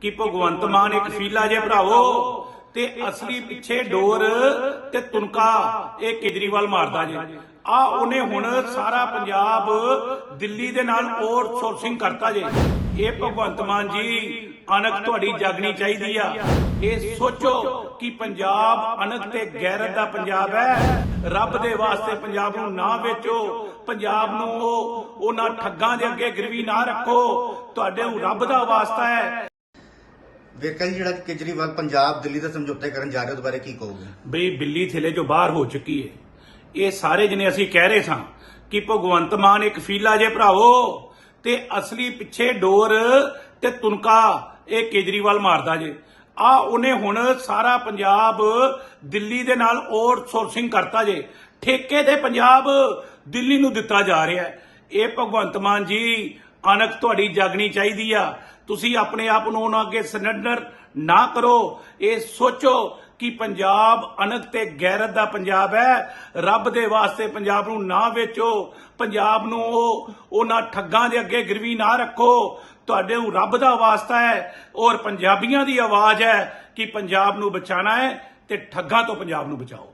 ਕਿ ਭਗਵੰਤ ਮਾਨ ਇੱਕ ਫੀਲਾ ਜੇ ਭਰਾਵੋ ਤੇ ਅਸਲੀ ਪਿੱਛੇ ਡੋਰ ਤੇ ਤੁਨਕਾ, ਇਹ ਕੇਜਰੀਵਾਲ ਮਾਰਦਾ ਜੇ। ਆ ਉਹਨੇ ਹੁਣ ਸਾਰਾ ਪੰਜਾਬ ਦਿੱਲੀ ਦੇ ਨਾਲ ਆਊਟਸੋਰਸਿੰਗ ਕਰਤਾ ਜੇ। ਇਹ ਭਗਵੰਤ ਮਾਨ ਜੀ, ਅਣਖ ਤੁਹਾਡੀ ਜਾਗਣੀ ਚਾਹੀਦੀ ਆ। ਇਹ ਸੋਚੋ ਕਿ ਪੰਜਾਬ ਅਣਖ ਤੇ ਗੈਰਤ ਦਾ ਪੰਜਾਬ ਹੈ। ਰੱਬ ਦੇ ਵਾਸਤੇ ਪੰਜਾਬ ਨੂੰ ਨਾ ਵੇਚੋ। ਪੰਜਾਬ ਨੂੰ ਉਹ ਉਹਨਾਂ ਠੱਗਾਂ ਦੇ ਅੱਗੇ ਗਿਰਵੀ ਨਾ ਰੱਖੋ। ਤੁਹਾਡੇ ਰੱਬ ਦਾ ਵਾਸਤਾ ਹੈ। ਵੇਖਿਆ ਜੀ ਜਿਹੜਾ ਕੇਜਰੀਵਾਲ ਪੰਜਾਬ ਦਿੱਲੀ ਦਾ ਸਮਝੌਤੇ ਕਰਨ ਜਾ ਰਿਹਾ, ਉਹਦੇ ਬਾਰੇ ਕੀ ਕਹੋਗੇ? ਬਈ ਬਿੱਲੀ ਥੇਲੇ ਚੋਂ ਬਾਹਰ ਹੋ ਚੁੱਕੀ ਹੈ ਇਹ ਸਾਰੇ ਜਨੇ ਅਸੀਂ ਕਹਿ ਰਹੇ ਸਾਂ ਕਿ ਭਗਵੰਤ ਮਾਨ ਇੱਕ ਫੀਲਾ ਜੇ ਭਰਾਵੋ ਤੇ ਅਸਲੀ ਪਿੱਛੇ ਡੋਰ ਤੇ ਤੁਨਕਾ ਇਹ ਕੇਜਰੀਵਾਲ ਮਾਰਦਾ ਜੇ। ਆ ਉਹਨੇ ਹੁਣ ਸਾਰਾ ਪੰਜਾਬ ਦਿੱਲੀ ਦੇ ਨਾਲ ਆਊਟਸੋਰਸਿੰਗ ਕਰਤਾ ਜੇ। ਠੇਕੇ ਤੇ ਪੰਜਾਬ ਦਿੱਲੀ ਨੂੰ ਦਿੱਤਾ ਜਾ ਰਿਹਾ। ਹੈ ਇਹ ਭਗਵੰਤ ਮਾਨ ਜੀ ਅਣਖ ਤੁਹਾਡੀ ਜਾਗਣੀ ਚਾਹੀਦੀ ਆ। ਤੁਸੀਂ ਆਪਣੇ ਆਪ ਨੂੰ ਉਹਨਾਂ ਅੱਗੇ ਸਰੈਂਡਰ ਨਾ ਕਰੋ। ਇਹ ਸੋਚੋ ਕਿ ਪੰਜਾਬ ਅਣਖ ਤੇ ਗੈਰਤ ਦਾ ਪੰਜਾਬ ਹੈ। ਰੱਬ ਦੇ ਵਾਸਤੇ ਪੰਜਾਬ ਨੂੰ ਨਾ ਵੇਚੋ। ਪੰਜਾਬ ਨੂੰ ਉਹ, ਉਹਨਾਂ ਠੱਗਾਂ ਦੇ ਅੱਗੇ ਗਿਰਵੀ ਨਾ ਰੱਖੋ। ਤੁਹਾਡੇ ਨੂੰ ਰੱਬ ਦਾ ਵਾਸਤਾ ਹੈ ਔਰ ਪੰਜਾਬੀਆਂ ਦੀ ਆਵਾਜ਼ ਹੈ ਕਿ ਪੰਜਾਬ ਨੂੰ ਬਚਾਣਾ ਹੈ ਤੇ ਠੱਗਾਂ ਤੋਂ ਪੰਜਾਬ ਨੂੰ ਬਚਾਓ।